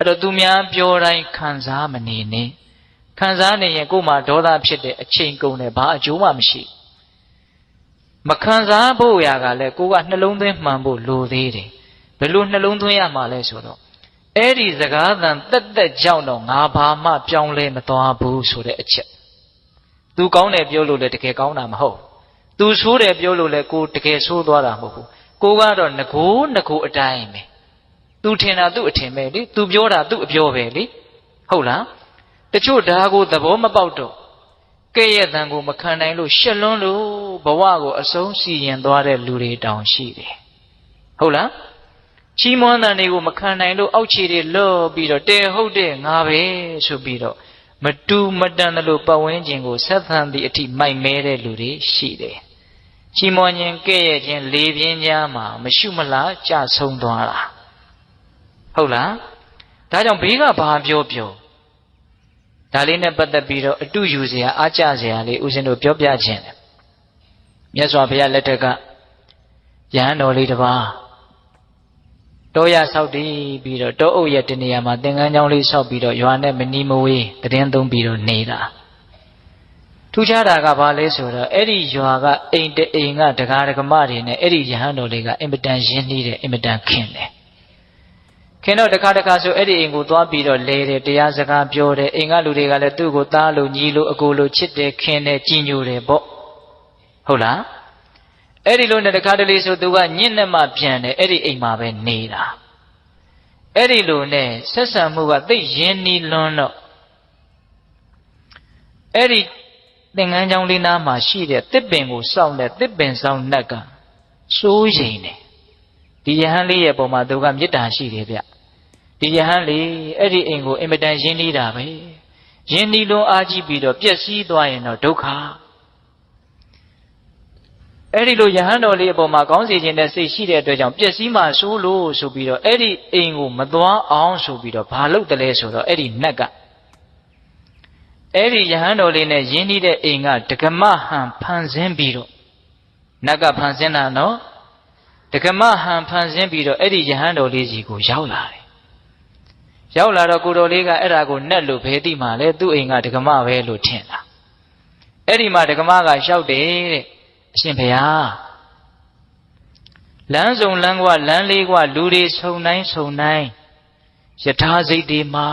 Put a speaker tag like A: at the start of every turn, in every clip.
A: အဲ့တော့သူများပြောတိုင်းခံစားမနေနဲ့ခံစားနေရင်ကိုယ်မှာဒေါသဖြစ်တဲ့အချိန်ကုန်တယ်ဘာအကျိုးမှမရှိမခံစားဖို့ရာကလည်းကိုကနှလုံးသွင်းမှန်ဖို့လိုသေးတယ်ဘယ်လိုနှလုံးသွင်းရမှာလဲဆိုတော့အဲ့ဒီစကားသံတက်တက်ကြောင့်တော့ငါဘာမှပြောင်းလဲမသွားဘူးဆိုတဲ့အချက်သူကောင်းတယ်ပြောလို့လည်းတကယ်ကောင်းတာမဟုတ်သူဆိုးတယ်ပြောလို့လည်းကိုတကယ်ဆိုးသွားတာမဟုတ်ဘူးကိုကတော့ငကိုးငကိုးအတိုင်းပဲ သူထင်တာသူ့အထင်ပဲလေသူပြောတာသူ့အပြောပဲလေဟုတ်လားတချို့ဒါကိုသဘောမပေါက်တော့ကဲ့ရဲ့တန်ကိုမခံနိုင်လို့ရှက်လွန်းလို့ဘဝကိုအဆုံးစီရင်သွားတဲ့လူတွေတောင်ရှိတယ်ဟုတ်လားချီးမွမ်းတဲ့တွေကိုမခံနိုင်လို့အောက်ခြေတွေလော့ပြီးတော့တဲဟုတ်တဲ့ငါပဲဆိုပြီးတော့မတူမတန်တယ်လို့ပတ်ဝန်းကျင်ကိုဆက်ဆံသည့်အထိမိုက်မဲတဲ့လူတွေရှိတယ်ချီးမွမ်းခြင်းကဲ့ရဲ့ခြင်းလေပြင်းကြားမှာမရှုမလားကြဆုံးသွားတာ ဟုတ်လားဒါကြောင့်ဘေးကဘာပြောပြောဒါလေးနဲ့ပတ်သက်ပြီးတော့အတူယူစရာအားကျစရာလေးဦးဇင်းတို့ပြောပြခြင်းတယ်မြတ်စွာဘုရားလက်ထက်ကယဟန်တော်လေးတစ်ပါးတောရဆောက်တည်ပြီးတော့တောအုပ်ရဲ့တနေရာမှာသင်္ကန်းကျောင်းလေးဆောက်ပြီးတော့ရွာနဲ့မနီမဝေးတည်င်းသုံးပြီးတော့နေတာထူးခြားတာကဘာလဲဆိုတော့အဲ့ဒီရွာကအိမ်တအိမ်ကဒကာဒကမတွေနဲ့အဲ့ဒီယဟန်တော်လေးကအင်မတန်ရင်းနှီးတယ်အင်မတန်ခင်တယ် ခင်တော့တခါတခါဆိုအဲ့ဒီအိမ်ကိုသွားပြီးတော့လဲတယ်တရားစကားပြောတယ်အိမ်ကလူတွေကလည်းသူ့ကိုသားလို့ညီလို့အကိုလို့ချစ်တယ်ခင်တယ်ကြည်ညိုတယ်ပေါ့ဟုတ်လားအဲ့ဒီလိုနဲ့တခါတလေဆိုသူကညင့်နဲ့မှပြန်တယ်အဲ့ဒီအိမ်မှာပဲနေတာအဲ့ဒီလိုနဲ့ဆက်ဆံမှုကသိရင်းနှီးလွန်းတော့အဲ့ဒီသင်္ကန်းကျောင်းလေးနားမှာရှိတဲ့တစ်ပင်ကိုစောင့်တဲ့တစ်ပင်စောင့်နှက်ကစိုးရိမ်တယ် ဒီယဟန်လေးရဲ့ပုံမှာသူကမေတ္တာရှိတယ်ဗျဒီယဟန်လေးအဲ့ဒီအိမ်ကိုအင်မတန်ရင်းနှီးတာပဲရင်းနှီးလွန်းအားကြီးပြီးတော့ပျက်စီးသွားရင်တော့ဒုက္ခအဲ့ဒီလိုယဟန်တော်လေးအပေါ်မှာကောင်းစီခြင်းနဲ့စိတ်ရှိတဲ့အတွက်ကြောင့်ပျက်စီးမှဆိုးလို့ဆိုပြီးတော့အဲ့ဒီအိမ်ကိုမသွားအောင်ဆိုပြီးတော့ဘာလုပ်တယ်လဲဆိုတော့အဲ့ဒီနက်ကအဲ့ဒီယဟန်တော်လေးနဲ့ယင်းနှီးတဲ့အိမ်ကဒကမဟန်ဖန်ဆင်းပြီးတော့နတ်ကဖန်ဆင်းတာနော် ဒကမဟန်ဖန်ဆင်းပြီးတော့အဲ့ဒီယဟန်တော်လေးကြီးကိုရောက်လာတယ်ရောက်လာတော့ကိုတော်လေးကအဲ့ဒါကိုနက်လို့ဘယ်သိမှလဲသူ့အိမ်ကဒကမပဲလို့ထင်တာအဲ့ဒီမှာဒကမကလျှောက်တယ်တဲ့အရှင်ဘုရားလမ်းစုံလမ်းကွာလမ်းလေးကွာလူတွေဆုံတိုင်းဆုံတိုင်းယထာစိတ်တွေမှာ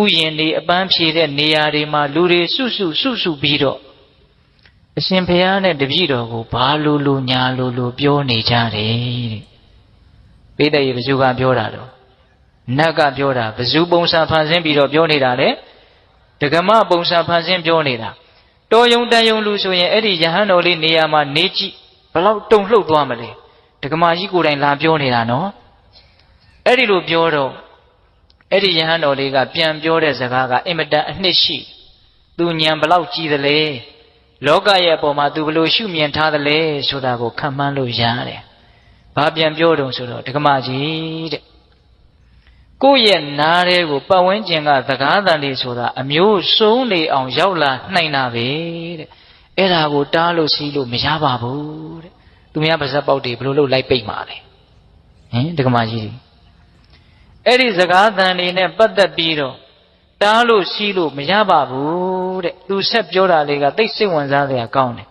A: ဥယျင်တွေအပန်းဖြေတဲ့နေရာတွေမှာလူတွေစုစုစုစုပြီးတော့ အရှင်ဘုရားနဲ့တပည့်တော်ကိုဘာလို့လို့ညာလို့လို့ပြောနေကြတယ်တဲ့ပိဋကရေဘဇုကပြောတာတော့နတ်ကပြောတာဘဇုပုံစံဖန်ဆင်းပြီးတော့ပြောနေတာလေဒကမပုံစံဖန်ဆင်းပြောနေတာတော်ယုံတန်ယုံလူဆိုရင်အဲ့ဒီယဟန်တော်လေးနေရာမှာနေကြည့်ဘလောက်တုံလှုပ်သွားမလဲဒကမာကြီးကိုယ်တိုင်လာပြောနေတာနော်အဲ့ဒီလိုပြောတော့အဲ့ဒီယဟန်တော်လေးကပြန်ပြောတဲ့စကားကအင်မတန်အနှစ်ရှိသူညံဘလောက်ကြည်သလဲ လောကရဲ့အပေါ်မှာသူဘလို့ရှုမြင်ထားသလဲဆိုတာကိုခံမှန်းလို့ရတယ်ဘာပြန်ပြောတုံဆိုတော့ဒကမာကြီးတဲ့ကိုယ့်ရဲ့နားတဲ့ကိုပတ်ဝန်းကျင်ကသကားတန်လေးဆိုတာအမျိုးဆုံးနေအောင်ရောက်လာနိုင်တာပဲတဲ့အဲ့ဒါကိုတားလို့စီးလို့မရပါဘူးတဲ့သူများပါဇက်ပေါက်တွေဘလို့လို့လိုက်ပိတ်มาလဲဟင်ဒကမာကြီးအဲ့ဒီစကားတန်တွေနဲ့ပတ်သက်ပြီးတော့ တားလို့စီးလို့မရပါဘူးတဲ့သူဆက်ပြောတာလေးကသိစိတ်ဝင်စားစရာကောင်းတယ်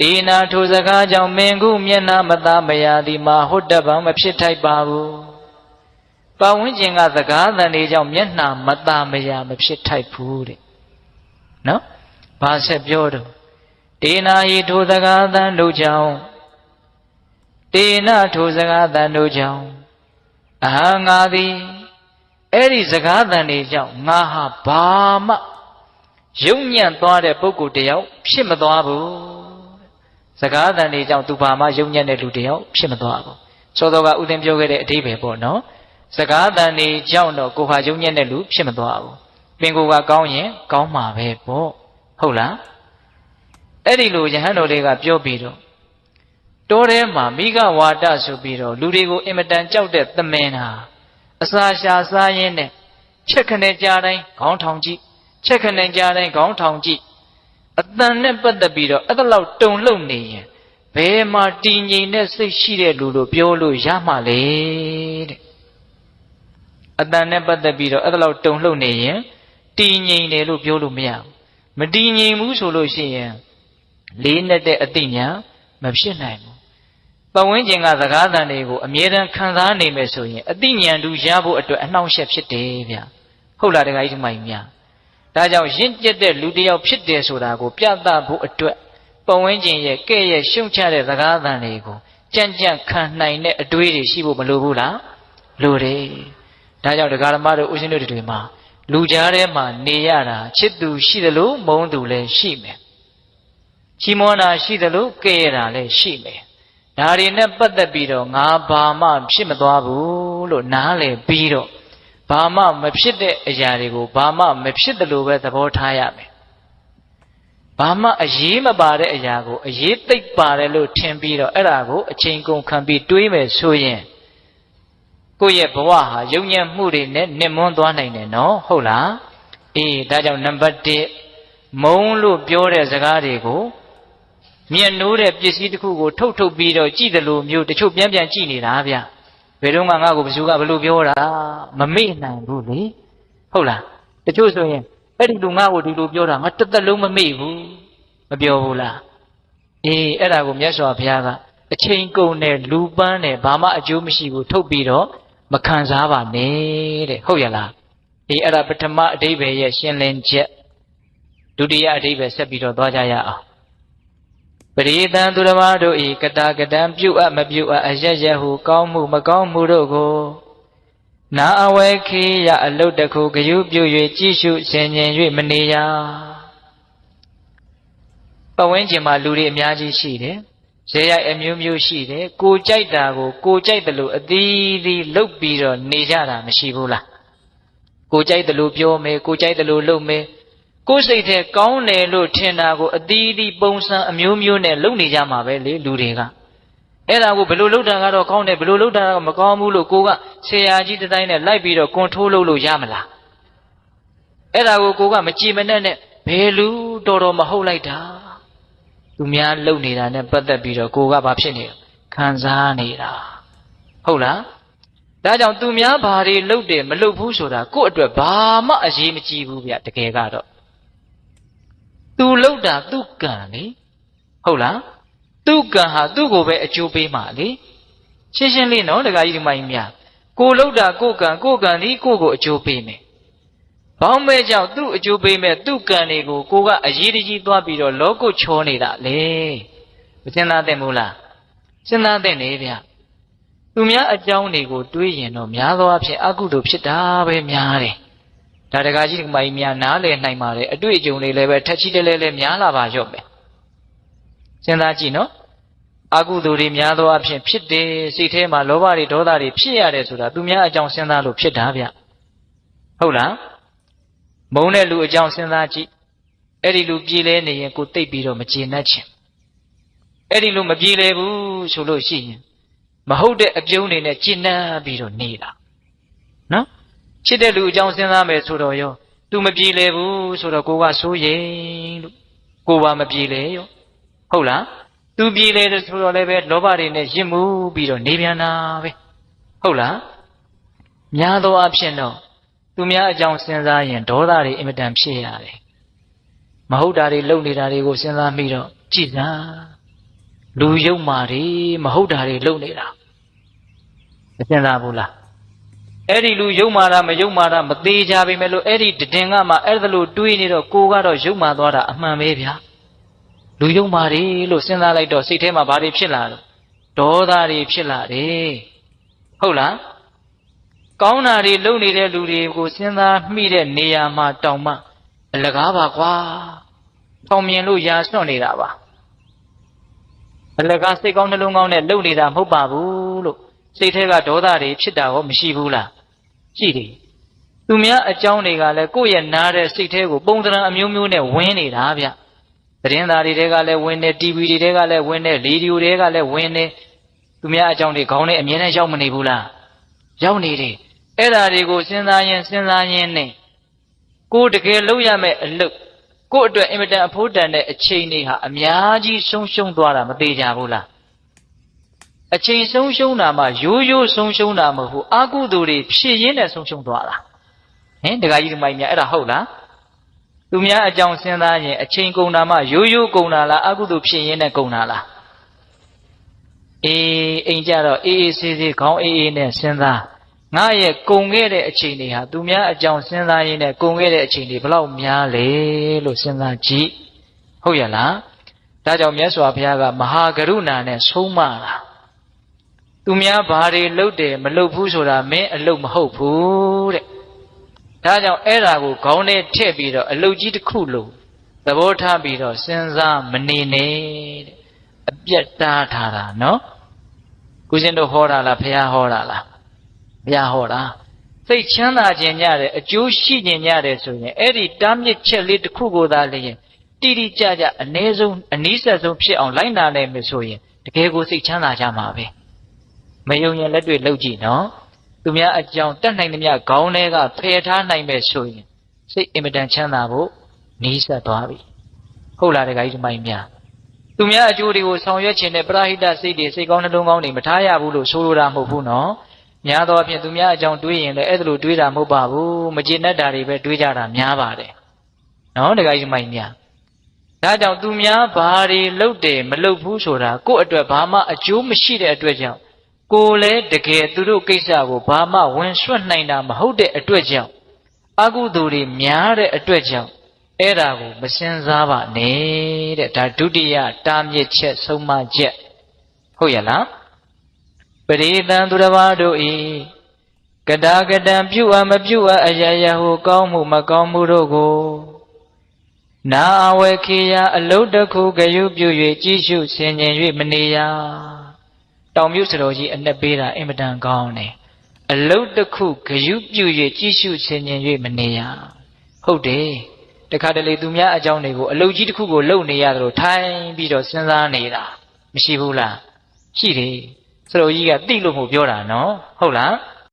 A: ဒေနာထိုစကားကြောင့်မင်ခုမျက်နာမသားမရသည်မှာဟုတ်တပံမဖြစ်ထိုက်ပါဘူးပတ်ဝန်းကျင်ကစကားသံတွေကြောင့်မျက်နှာမตาမရမဖြစ်ထိုက်ဘူးတဲ့နော်ဘာဆက်ပြောတော့ဒေနာဟိထိုစကားသံတို့ကြောင့်ဒေနာထိုစကားသံတို့ကြောင့်အဟံငါသည် အဲ့ဒီစကားသံတွေကြောင့်ငါဟာဘာမှယုံညံ့သွားတဲ့ပုဂ္ဂိုလ်တယောက်ဖြစ်မသွားဘူးစကားသံတွေကြောင့်သူဘာမှယုံညံ့တဲ့လူတယောက်ဖြစ်မသွားဘူးသောတော်ကဥဒင်ပြောခဲ့တဲ့အဓိပ္ပာယ်ပေါ့နော်စကားတန်နေကြောင့်တော့ကိုဟာယုံညံ့တဲ့လူဖြစ်မသွားဘူးပင်ကိုကကောင်းရင်ကောင်းမှာပဲပေါ့ဟုတ်လားအဲ့ဒီလိုယဟန်တော်လေးကပြောပြီးတော့တောထဲမှာမိဂဝါဒဆိုပြီးတော့လူတွေကိုအင်မတန်ကြောက်တဲ့သမင်ဟာ အစာရှာစားရင်းနဲ့ချက်ခနဲ့ကြားတိုင်းခေါင်းထောင်ကြည့်ချက်ခနဲ့ကြားတိုင်းခေါင်းထောင်ကြည့်အတန်နဲ့ပတ်သက်ပြီးတော့အဲ့ဒါလောက်တုံလှုပ်နေရင်ဘယ်မှာတည်ငြိမ်တဲ့စိတ်ရှိတဲ့လူလို့ပြောလို့ရမှာလဲတဲ့အတန်နဲ့ပတ်သက်ပြီးတော့အဲ့ဒါလောက်တုံလှုပ်နေရင်တည်ငြိမ်တယ်လို့ပြောလို့မရဘူးမတည်ငြိမ်ဘူးဆိုလို့ရှိရင်လေးနဲ့တဲ့အသိဉာဏ်မဖြစ်နိုင်ဘူး ပတ်ဝန်းကျင်ကသကားတန်တွေကိုအမြဲတမ်းခံစားနေမယ်ဆိုရင်အသိဉာဏ်တူရဖို့အတွက်အနှောင့်အယှက်ဖြစ်တယ်ဗျဟုတ်လားတခါကြီးဒီမိုင်များဒါကြောင့်ရင့်ကျက်တဲ့လူတစ်ယောက်ဖြစ်တယ်ဆိုတာကို ပြသဖို့အတွက်ပတ်ဝန်းကျင်ရဲ့ကဲ့ရဲ့ရှုံချတဲ့သကားတန်တွေကိုကြံ့ကြံ့ခံနိုင်တဲ့အတွေးတွေရှိဖို့မလိုဘူးလားလိုတယ်ဒါကြောင့်ဒကာဓမ္မတို့ဦးဇင်းတို့တွေမှာလူကြားထဲမှာနေရတာချစ်သူရှိတယ်လို့မုန်းသူလည်းရှိမယ်ချီးမွမ်းတာရှိတယ်လို့ကဲ့ရတာလည်းရှိမယ် ဒါတွေနဲ့ပတ်သက်ပြီးတော့ငါဘာမှဖြစ်မသွားဘူးလို့နားလည်ပြီးတော့ဘာမှမဖြစ်တဲ့အရာတွေကိုဘာမှမဖြစ်တယ်လို့ပဲသဘောထားရမယ်ဘာမှအရေးမပါတဲ့အရာကိုအရေးသိပ်ပါတယ်လို့ထင်ပြီးတော့အဲ့ဒါကိုအချိန်ကုန်ခံပြီးတွေးမယ်ဆိုရင်ကိုယ့်ရဲ့ဘဝဟာယုံညံ့မှုတွေနဲ့နှင်မွန်းသွားနိုင်တယ်နော်ဟုတ်လားအေးဒါကြောင့်နံပါတ်1မုံလို့ပြောတဲ့စကားတွေကို မြင်နိုးတဲ့ပစ္စည်းတစ်ခုကိုထုတ်ထုတ်ပြီးတော့ကြည့်တယ်လို့မျိုးတချို့ပြန်ပြန်ကြည့်နေတာဗျဘယ်တော့မှငါ့ကိုဘယ်သူကဘယ်လိုပြောတာမမေ့နိုင်ဘူးလေဟုတ်လားတချို့ဆိုရင်အဲ့ဒီလူငါ့ကိုဒီလိုပြောတာငါတစ်သက်လုံးမမေ့ဘူးမပြောဘူးလားအေးအဲ့ဒါကိုမြတ်စွာဘုရားကအချိန်ကုန်တဲ့လူပန်းတဲ့ဘာမှအကျိုးမရှိဘူးထုတ်ပြီးတော့မခံစားပါနဲ့တဲ့ဟုတ်ရလားအေးအဲ့ဒါပထမအဓိပ္ပာယ်ရဲ့ရှင်းလင်းချက်ဒုတိယအဓိပ္ပာယ်ဆက်ပြီးတော့သွားကြရအောင် ပရိသံသူတော်ဘာတို့ဤကတာကတံပြုတ်အပ်မပြုတ်အပ်အရရဟုကောင်းမှုမကောင်းမှုတို့ကိုနာအဝဲခေယအလုတ်တခုဂယုပြု၍ကြည့်ရှုဆင်ញင်၍မနေရပဝင်းကျင်မှာလူတွေအများကြီးရှိတယ်ဇေယျအမျိုးမျိုးရှိတယ်ကိုကြိုက်တာကိုကိုကြိုက်တယ်လို့အသီးသီးလုတ်ပြီးတော့နေကြတာမရှိဘူးလားကိုကြိုက်တယ်လို့ပြောမယ်ကိုကြိုက်တယ်လို့လုပ်မယ် ကိုယ်စိတ်ထဲကောင်းတယ်လို့ထင်တာကိုအသီးသီးပုံစံအမျိုးမျိုးနဲ့လုပ်နေကြမှာပဲလေလူတွေကအဲ့ဒါကိုဘယ်လိုလုပ်တာကတော့ကောင်းတယ်ဘယ်လိုလုပ်တာကမကောင်းဘူးလို့ကိုကဆရာကြီးတတိုင်းနဲ့လိုက်ပြီးတော့ကွန်ထရိုးလုပ်လို့ရမလားအဲ့ဒါကိုကိုကမကြည်မနဲ့နဲ့ဘယ်လူတော်တော်မဟုတ်လိုက်တာသူများလုပ်နေတာနဲ့ပတ်သက်ပြီးတော့ကိုကဘာဖြစ်နေခံစားနေတာဟုတ်လားဒါကြောင့်သူများဘာတွေလုပ်တယ်မလုပ်ဘူးဆိုတာကိုယ့်အတွက်ဘာမှအရေးမကြီးဘူးဗျတကယ်ကတော့ သူလုပ်တာသူ့ကံလေဟုတ်လားသူ့ကံဟာသူ့ကိုပဲအကျိုးပေးမှာလေရှင်းရှင်းလေးနော်တခါကြီးဒီမိုင်းများကိုလုပ်တာကိုကံကိုကံဒီကိုကိုအကျိုးပေးမယ်ဘောင်းမဲကြောင့်သူ့အကျိုးပေးမဲ့သူ့ကံတွေကိုကိုကအရေးတကြီးသွားပြီးတော့လောကုတ်ချောနေတာလေမစဉ်းစားသင့်ဘူးလားစဉ်းစားသင့်နေဗျသူများအကြောင်းတွေကိုတွေးရင်တော့များသောအားဖြင့်အကုသိုလ်ဖြစ်တာပဲများတယ် ဒါတကားကြီးဒီမိုင်းများနားလည်နိုင်ပါတယ်အတွေ့အကြုံတွေလည်းပဲထက်ချီတလဲလဲများလာပါရော့မယ်စဉ်းစားကြည့်နော်အကုသိုလ်တွေများသောအားဖြင့်ဖြစ်တယ်စိတ်ထဲမှာလောဘတွေဒေါသတွေဖြစ်ရတယ်ဆိုတာသူများအကြောင်းစဉ်းစားလို့ဖြစ်တာဗျဟုတ်လားမုန်းတဲ့လူအကြောင်းစဉ်းစားကြည့်အဲ့ဒီလူပြည်လဲနေရင်ကိုတိတ်ပြီးတော့မကျေနပ်ချင်အဲ့ဒီလူမပြေလဲဘူးဆိုလို့ရှိရင်မဟုတ်တဲ့အပြုံးတွေနဲ့ကျေနပ်ပြီးတော့နေတာနော် ချစ်တဲ့လူအကြောင်းစဉ်းစားမယ်ဆိုတော့ရော तू မပြေလဲဘူးဆိုတော့ကိုကစိုးရင်လို့ကိုပါမပြေလဲရောဟုတ်လား तू ပြေလဲဆိုတော့လည်းပဲလောဘတွေနဲ့ရစ်မှုပြီးတော့နေပြန်တာပဲဟုတ်လားများသောအားဖြင့်တော့သူများအကြောင်းစဉ်းစားရင်ဒေါသတွေအင်မတန်ဖြစ်ရတယ်မဟုတ်တာတွေလုပ်နေတာတွေကိုစဉ်းစားမိတော့ကြည်သာလူယုံမာတွေမဟုတ်တာတွေလုပ်နေတာမစဉ်းစားဘူးလား အဲ့ဒီလူယုံမာတာမယုံမာတာမသေးကြပေမဲ့လို့အဲ့ဒီတည်ငါမှအဲ့ဒါလို့တွေးနေတော့ကိုကတော့ယုံမာသွားတာအမှန်ပဲဗျာလူယုံမာတွေလို့စဉ်းစားလိုက်တော့စိတ်ထဲမှာဘာတွေဖြစ်လာလို့ဒေါသတွေဖြစ်လာတယ်ဟုတ်လားကောင်းတာတွေလုပ်နေတဲ့လူတွေကိုစဉ်းစားမိတဲ့နေရာမှာတောင်မှအလကားပါကွာထောင်မြင်လို့ရာစွန့်နေတာပါအလကားစိတ်ကောင်းနှလုံးကောင်းနဲ့လုပ်နေတာမဟုတ်ပါဘူးလို့ စိတ်ထဲကဒေါသတွေဖြစ်တာရောမရှိဘူးလားရှိတယ်သူများအကြောင်းတွေကလည်းကိုယ့်ရဲ့နားတဲ့စိတ်ထဲကိုပုံသဏ္ဍာန်အမျိုးမျိုးနဲ့ဝင်နေတာဗျသတင်းသားတွေတဲကလည်းဝင်နေ TV တွေတဲကလည်းဝင်နေရေဒီယိုတွေကလည်းဝင်နေသူများအကြောင်းတွေခေါင်းနဲ့အမြဲတမ်းရောက်မနေဘူးလားရောက်နေတယ်အဲ့ဓာတွေကိုစဉ်းစားရင်စဉ်းစားရင်နဲ့ကိုတကယ်လုပ်ရမယ့်အလုပ်ကိုအတွက်အင်မတန်အဖို့တန်တဲ့အချိန်တွေဟာအများကြီးဆုံးရှုံးသွားတာမသေးကြဘူးလား အချိန်ဆုံးရှုံးတာမှရိုးရိုးဆုံးရှုံးတာမဟုတ်ဘူးအာကုသိုလ်တွေဖြည့်ရင်းနဲ့ဆုံးရှုံးသွားတာဟင်ဒကာကြီးဒီမိုင်းများအဲ့ဒါဟုတ်လားသူများအကြောင်းစဉ်းစားရင်အချိန်ကုန်တာမှရိုးရိုးကုန်တာလားအာကုသိုလ်ဖြည့်ရင်းနဲ့ကုန်တာလားအေးအိမ်ကြတော့အေးအေးဆေးဆေးခေါင်းအေးအေးနဲ့စဉ်းစားငါရဲ့ကုန်ခဲ့တဲ့အချိန်တွေဟာသူများအကြောင်းစဉ်းစားရင်းနဲ့ကုန်ခဲ့တဲ့အချိန်တွေဘလောက်များလဲလို့စဉ်းစားကြည့်ဟုတ်ရလားဒါကြောင့်မြတ်စွာဘုရားကမဟာကရုဏာနဲ့ဆုံးမတာ သူများဘာတွေလုပ်တယ်မလုပ်ဘူးဆိုတာမင်းအလုပ်မဟုတ်ဘူးတဲ့ဒါကြောင့်အဲ့ဒါကိုခေါင်းထဲထည့်ပြီးတော့အလုပ်ကြီးတစ်ခုလို့သဘောထားပြီးတော့စဉ်းစားမနေနဲ့တဲ့အပြတ်တားထားတာနော်ကုရှင်တို့ဟောတာလားဘုရားဟောတာလားဘုရားဟောတာစိတ်ချမ်းသာခြင်းညတဲ့အကျိုးရှိခြင်းညတဲ့ဆိုရင်အဲ့ဒီတားမြစ်ချက်လေးတစ်ခုကိုသာလျင်တိတိကျကျအ ਨੇ ဆုံးအနည်းဆက်ဆုံးဖြစ်အောင်လိုက်နာနိုင်မယ်ဆိုရင်တကယ်ကိုစိတ်ချမ်းသာကြမှာပဲ မယုံရင်လက်တွေ့လှုပ်ကြည့်နော်သူများအကြောင်းတတ်နိုင်သမျှခေါင်းထဲကဖယ်ထားနိုင်မယ်ဆိုရင်စိတ်အင်မတန်ချမ်းသာဖို့နီးစပ်သွားပြီဟုတ်လားတခါကြီးဒီမိုင်းများသူများအကျိုးတွေကိုဆောင်ရွက်ခြင်းနဲ့ပရာဟိတစိတ်တွေစိတ်ကောင်းနှလုံးကောင်းတွေမထားရဘူးလို့ဆိုလိုတာမဟုတ်ဘူးနော်များသောအားဖြင့်သူများအကြောင်းတွေးရင်လည်းအဲ့ဒါလိုတွေးတာမဟုတ်ပါဘူးမကျေနပ်တာတွေပဲတွေးကြတာများပါတယ်နော်တခါကြီးဒီမိုင်းများဒါကြောင့်သူများဘာတွေလုပ်တယ်မလုပ်ဘူးဆိုတာကိုယ့်အတွက်ဘာမှအကျိုးမရှိတဲ့အတွက်ကြောင့် ကိုယ်လည်းတကယ်သူတို့ကိစ္စကိုဘာမှဝင်ရွှတ်နိုင်တာမဟုတ်တဲ့အတွက်ကြောင့်အကုသိုလ်တွေများတဲ့အတွက်ကြောင့်အဲ့ဒါကိုမစင်စားပါနဲ့တဲ့ဒါဒုတိယတားမြစ်ချက်ဆုံးမချက်ဟုတ်ရလားပရိသံသူတစ်ပါးတို့ဤကတာကတံပြုအပ်မပြုအပ်အယယဟုကောင်းမှုမကောင်းမှုတို့ကိုနာအဝေခေယအလုတ်တစ်ခုဂယုပြု၍ကြီးရှုဆင်ញင်၍မနေရ တောင်မြုပ်စတော်ကြီးအနှစ်ပေးတာအင်မတန်ကောင်းတယ်အလုတ်တစ်ခုဂယုပြု၍ကြီးရှုဆင်ញင်၍မနေရဟုတ်တယ်တခါတလေသူများအကြောင်းတွေကိုအလုတ်ကြီးတစ်ခုကိုလုံနေရသလိုထိုင်ပြီးတော့စဉ်းစားနေတာမရှိဘူးလားရှိတယ်စတော်ကြီးကတိလို့မို့ပြောတာနော်ဟုတ်လား